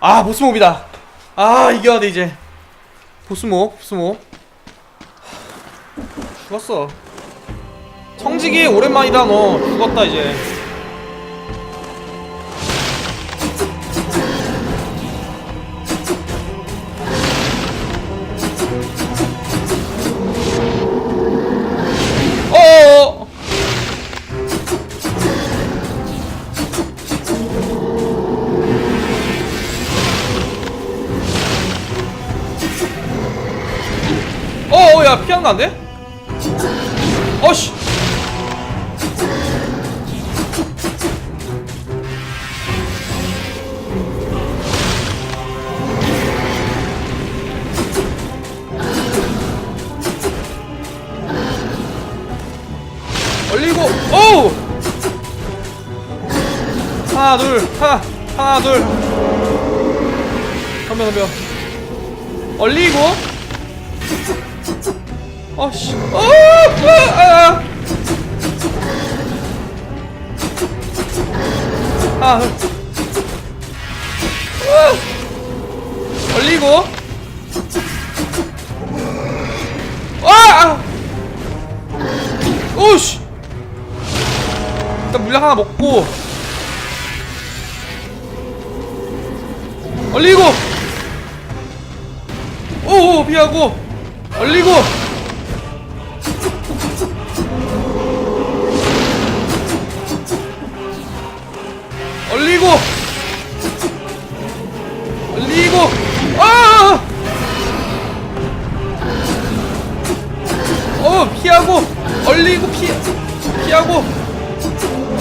아 보스몹이다. 아 이겨야 돼 이제. 보스몹 보스몹. 하, 죽었어. 청지기 오랜만이다 너. 죽었다 이제 야 피하는 거안 돼? 어씨! 올리고 오 하나 둘 하나 하나 둘. 덤벼 덤벼 올리고 어씨. 어 아, 아. 아, 아. 올리고. 아! 오씨. 일단 물약 하나 먹고. 얼리고. 오오 피하고. 얼리고 얼리고 얼리고 아! 어 피하고 얼리고 피 피하고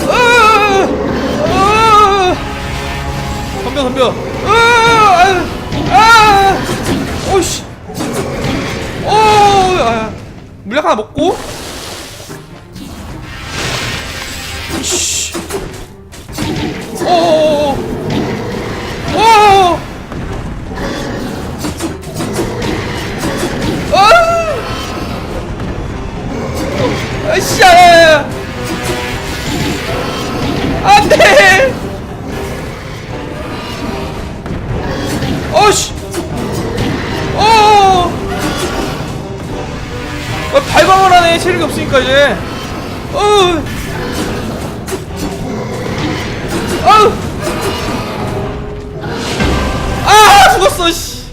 아! 아! 덤벼 덤벼 아! 아! 오씨 오 아, 물약 하나 먹고 씨. 오! 오! 아! 아씨. 안 돼! 어씨! 어! 아, 발광을 하네, 체력이 없으니까 이제. 어! 아 죽었어 씨.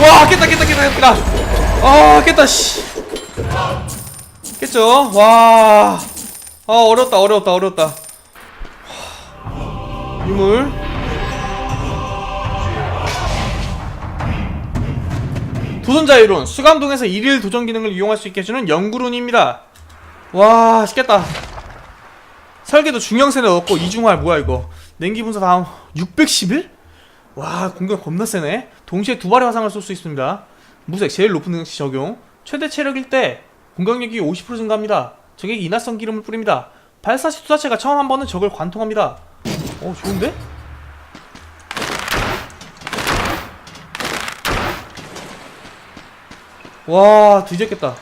와 깼다 깼다 깼다 깼다. 아 깼다 씨. 깼죠? 와. 아 어렵다 어렵다 어렵다. 하, 유물. 도전자 이론 수감동에서 일일 도전 기능을 이용할 수 있게 해주는 연구론입니다. 와 맛있겠다 설계도 중형세를 넣었고 이중활 뭐야 이거 냉기 분사 다음 610일? 와 공격 겁나 세네. 동시에 두 발의 화상을 쏠 수 있습니다. 무색 제일 높은 능력치 적용. 최대 체력일 때 공격력이 50% 증가합니다. 적에게 인화성 기름을 뿌립니다. 발사 시 투자체가 처음 한 번은 적을 관통합니다. 어 좋은데? 와 뒤졌겠다